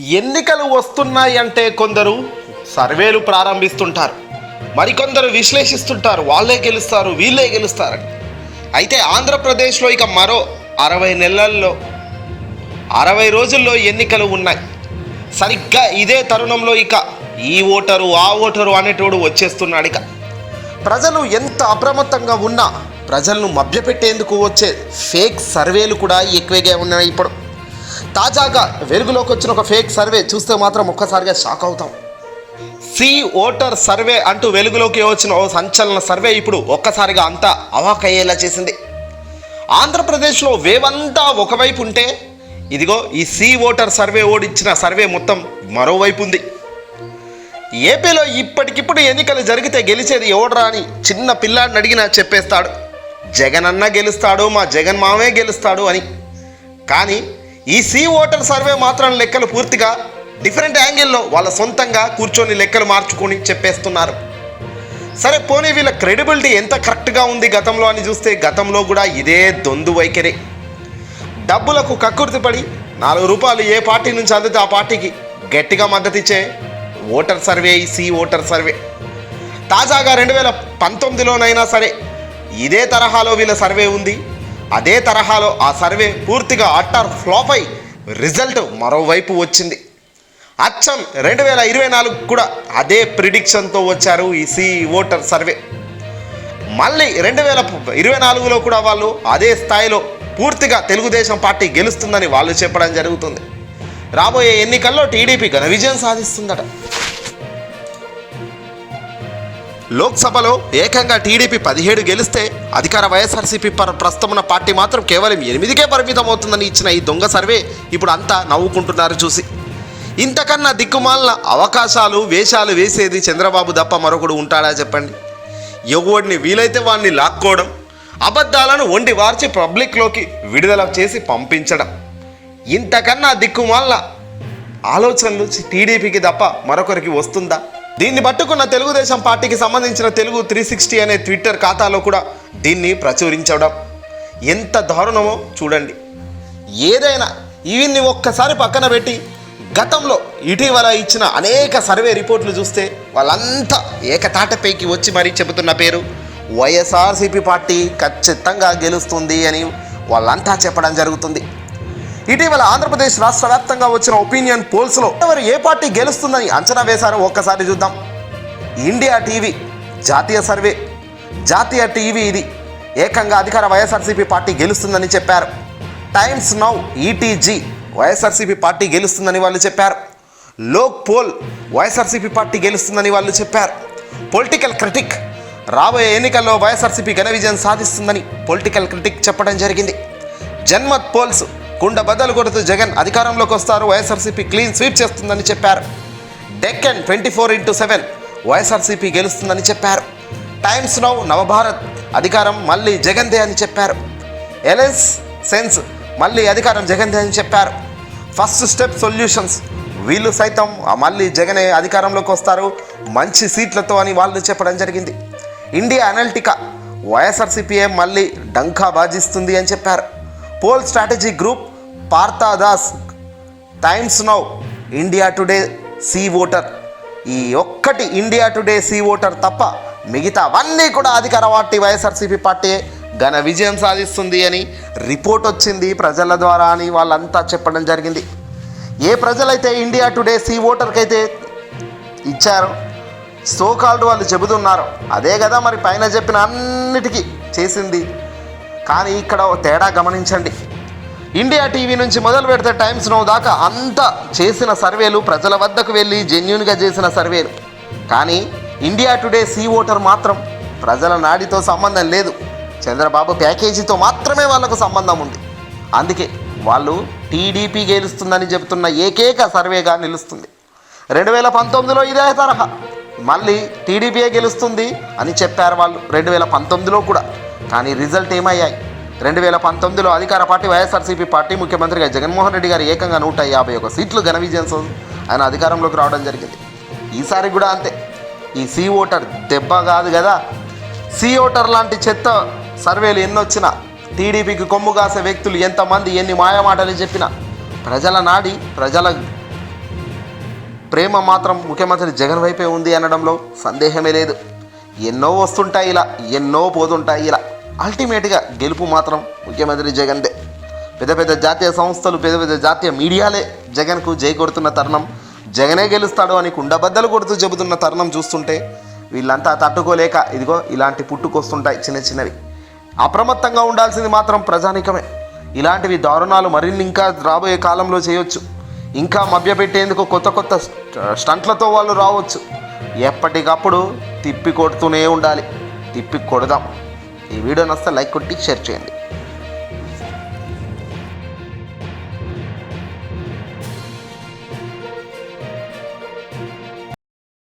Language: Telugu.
ఎన్నికలు వస్తున్నాయి అంటే కొందరు సర్వేలు ప్రారంభిస్తుంటారు. మరికొందరు విశ్లేషిస్తుంటారు. వాళ్ళే గెలుస్తారు వీళ్ళే గెలుస్తారని. అయితే ఆంధ్రప్రదేశ్లో ఇక మరో అరవై నెలల్లో అరవై రోజుల్లో ఎన్నికలు ఉన్నాయి. సరిగ్గా ఇదే తరుణంలో ఇక ఈ ఓటరు ఆ ఓటరు అనేటోడు వచ్చేస్తున్నాడు ఇక. ప్రజలు ఎంత అప్రమత్తంగా ఉన్నా ప్రజలను మభ్యపెట్టేందుకు వచ్చే ఫేక్ సర్వేలు కూడా ఎక్కువగా ఉన్నాయి ఇప్పుడు. తాజాగా వెలుగులోకి వచ్చిన ఒక ఫేక్ సర్వే చూస్తే మాత్రం ఒక్కసారిగా షాక్ అవుతాం. సి ఓటర్ సర్వే అంటూ వెలుగులోకి వచ్చిన ఓ సంచలన సర్వే ఇప్పుడు ఒక్కసారిగా అంతా అవాకయ్యేలా చేసింది. ఆంధ్రప్రదేశ్లో వేవంతా ఒకవైపు ఉంటే ఇదిగో ఈ సి ఓటర్ సర్వే ఓడిచ్చిన సర్వే మొత్తం మరోవైపు ఉంది. ఏపీలో ఇప్పటికిప్పుడు ఎన్నికలు జరిగితే గెలిచేది ఎవడరా అని చిన్న పిల్లాడిని అడిగినా చెప్పేస్తాడు. జగన్ అన్న గెలుస్తాడు మా జగన్ మామే గెలుస్తాడు అని. కానీ ఈ సీ ఓటర్ సర్వే మాత్రం లెక్కలు పూర్తిగా డిఫరెంట్ యాంగిల్లో వాళ్ళ సొంతంగా కూర్చొని లెక్కలు మార్చుకొని చెప్పేస్తున్నారు. సరే పోనీ వీళ్ళ క్రెడిబిలిటీ ఎంత కరెక్ట్గా ఉంది గతంలో అని చూస్తే గతంలో కూడా ఇదే దొందు వైఖరి. డబ్బులకు కక్కుర్తిపడి నాలుగు రూపాయలు ఏ పార్టీ నుంచి అందితే ఆ పార్టీకి గట్టిగా మద్దతిచ్చే ఓటర్ సర్వే ఈ సి ఓటర్ సర్వే. తాజాగా రెండు వేల పంతొమ్మిదిలోనైనా సరే ఇదే తరహాలో వీళ్ళ సర్వే ఉంది. అదే తరహాలో ఆ సర్వే పూర్తిగా అట్టర్ ఫ్లాప్ అయి రిజల్ట్ మరోవైపు వచ్చింది. అచ్చం రెండు వేల ఇరవై నాలుగు కూడా అదే ప్రిడిక్షన్తో వచ్చారు ఈ సి ఓటర్ సర్వే. మళ్ళీ రెండు వేల ఇరవై నాలుగులో కూడా వాళ్ళు అదే స్థాయిలో పూర్తిగా తెలుగుదేశం పార్టీ గెలుస్తుందని వాళ్ళు చెప్పడం జరుగుతుంది. రాబోయే ఎన్నికల్లో టీడీపీ ఘన విజయం సాధిస్తుందట. లోక్సభలో ఏకంగా టీడీపీ పదిహేడు గెలిస్తే అధికార వైఎస్ఆర్సీపీ పర ప్రస్తుతమున్న పార్టీ మాత్రం కేవలం ఎనిమిదికే పరిమితం అవుతుందని ఇచ్చిన ఈ దొంగ సర్వే ఇప్పుడు అంతా నవ్వుకుంటున్నారు చూసి. ఇంతకన్నా దిక్కుమాలిన అవకాశాలు వేషాలు వేసేది చంద్రబాబు తప్ప మరొకడు ఉంటాడా చెప్పండి. ఎవడిని వీలైతే వాడిని లాక్కోవడం అబద్ధాలను వండి వార్చి పబ్లిక్లోకి విడుదల చేసి పంపించడం. ఇంతకన్నా దిక్కుమాలిన ఆలోచనలు టీడీపీకి తప్ప మరొకరికి వస్తుందా? దీన్ని పట్టుకున్న తెలుగుదేశం పార్టీకి సంబంధించిన తెలుగు త్రీ సిక్స్టీ అనే ట్విట్టర్ ఖాతాలో కూడా దీన్ని ప్రచురించడం. ఎంత దారుణమో చూడండి. ఏదైనా ఇవన్నీ ఒక్కసారి పక్కన పెట్టి గతంలో ఇటీవల ఇచ్చిన అనేక సర్వే రిపోర్ట్లు చూస్తే వాళ్ళంతా ఏకతాటపైకి వచ్చి మరీ చెబుతున్న పేరు వైఎస్ఆర్సీపీ పార్టీ ఖచ్చితంగా గెలుస్తుంది అని వాళ్ళంతా చెప్పడం జరుగుతుంది. ఇటీవల ఆంధ్రప్రదేశ్ రాష్ట్ర వ్యాప్తంగా వచ్చిన ఒపీనియన్ పోల్స్లో ఎవరు ఏ పార్టీ గెలుస్తుందని అంచనా వేశారో ఒక్కసారి చూద్దాం. ఇండియా టీవీ జాతీయ సర్వే. జాతీయ టీవీ ఇది. ఏకంగా అధికార వైఎస్ఆర్సీపీ పార్టీ గెలుస్తుందని చెప్పారు. Times Now ETG YSRCP party గెలుస్తుందని వాళ్ళు చెప్పారు. లోక్ పోల్ వైఎస్ఆర్సీపీ పార్టీ గెలుస్తుందని వాళ్ళు చెప్పారు. పొలిటికల్ క్రిటిక్ రాబోయే ఎన్నికల్లో వైఎస్ఆర్సీపీ ఘన విజయం సాధిస్తుందని పొలిటికల్ క్రిటిక్ చెప్పడం జరిగింది. జన్మత్ పోల్స్ కుండ బద్దలు కొడుతూ జగన్ అధికారంలోకి వస్తారు. వైఎస్ఆర్సీపీ క్లీన్ స్వీప్ చేస్తుందని చెప్పారు. Deccan twenty four into seven YSRCP గెలుస్తుందని చెప్పారు. టైమ్స్ నౌ నవభారత్ అధికారం మళ్ళీ జగన్దే అని చెప్పారు. ఎలెన్స్ సెన్స్ మళ్ళీ అధికారం జగన్దే అని చెప్పారు. First step solutions. వీళ్ళు సైతం మళ్ళీ జగనే అధికారంలోకి వస్తారు. మంచి సీట్లతో అని వాళ్ళు చెప్పడం జరిగింది. ఇండియా అనలిటికా వైఎస్ఆర్సీపీఏ మళ్ళీ డంకా బాజిస్తుంది అని చెప్పారు. Poll strategy group Parthadas Times Now India Today C voter. ఈ ఒక్కటి ఇండియా టుడే సి ఓటర్ తప్ప మిగతా అవన్నీ కూడా అధికార పార్టీ వైఎస్ఆర్సీపీ పార్టీ ఘన విజయం సాధిస్తుంది అని రిపోర్ట్ వచ్చింది ప్రజల ద్వారా అని వాళ్ళంతా చెప్పడం జరిగింది. ఏ ప్రజలైతే ఇండియా టుడే సి ఓటర్కి అయితే ఇచ్చారో సోకాల్డ్ వాళ్ళు చెబుతున్నారు. అదే కదా మరి పైన చెప్పిన అన్నిటికీ చేసింది. కానీ ఇక్కడ తేడా గమనించండి. ఇండియా టీవీ నుంచి మొదలు పెడితే టైమ్స్ నో దాకా అంత చేసిన సర్వేలు ప్రజల వద్దకు వెళ్ళి జెన్యున్గా చేసిన సర్వేలు. కానీ ఇండియా టుడే సీ ఓటర్ మాత్రం ప్రజల నాడితో సంబంధం లేదు. చంద్రబాబు ప్యాకేజీతో మాత్రమే వాళ్ళకు సంబంధం ఉంది. అందుకే వాళ్ళు టీడీపీ గెలుస్తుందని చెబుతున్న ఏకైక సర్వేగా నిలుస్తుంది. రెండు వేల పంతొమ్మిదిలో ఇదే తరహా. మళ్ళీ టీడీపీయే గెలుస్తుంది అని చెప్పారు వాళ్ళు రెండు వేల పంతొమ్మిదిలో కూడా. కానీ రిజల్ట్ ఏమయ్యాయి? రెండు వేల పంతొమ్మిదిలో అధికార పార్టీ వైఎస్ఆర్సీపీ పార్టీ ముఖ్యమంత్రిగా జగన్మోహన్ రెడ్డి గారు ఏకంగా నూట యాభై ఒక సీట్లు ఘన విజయం ఆయన అధికారంలోకి రావడం జరిగింది. ఈసారి కూడా అంతే. ఈ సీ ఓటర్ దెబ్బ కాదు కదా. సీ ఓటర్ లాంటి చెత్త సర్వేలు ఎన్నొచ్చినా టీడీపీకి కొమ్ము కాసే వ్యక్తులు ఎంతమంది ఎన్ని మాయమాటలు చెప్పినా ప్రజల నాడి ప్రజల ప్రేమ మాత్రం ముఖ్యమంత్రి జగన్ వైపే ఉంది అనడంలో సందేహమే లేదు. ఎన్నో వస్తుంటాయి ఇలా ఎన్నో పోతుంటాయి ఇలా. అల్టిమేట్గా గెలుపు మాత్రం ముఖ్యమంత్రి జగన్దే. పెద్ద పెద్ద జాతీయ సంస్థలు పెద్ద పెద్ద జాతీయ మీడియాలే జగన్కు జై కొడుతున్న తరుణం. జగనే గెలుస్తాడు అని కుండబద్దలు కొడుతూ చెబుతున్న తరుణం చూస్తుంటే వీళ్ళంతా తట్టుకోలేక ఇదిగో ఇలాంటి పుట్టుకొస్తుంటాయి చిన్న చిన్నవి. అప్రమత్తంగా ఉండాల్సింది మాత్రం ప్రజానికమే. ఇలాంటివి దారుణాలు మరిన్ని ఇంకా రాబోయే కాలంలో చేయొచ్చు. ఇంకా మభ్యపెట్టేందుకు కొత్త కొత్త స్ట- స్టంట్లతో వాళ్ళు రావచ్చు. ఎప్పటికప్పుడు తిప్పి కొడుతూనే ఉండాలి. తిప్పి కొడదాం. ఈ వీడియో నచ్చితే లైక్ కొట్టి షేర్ చేయండి.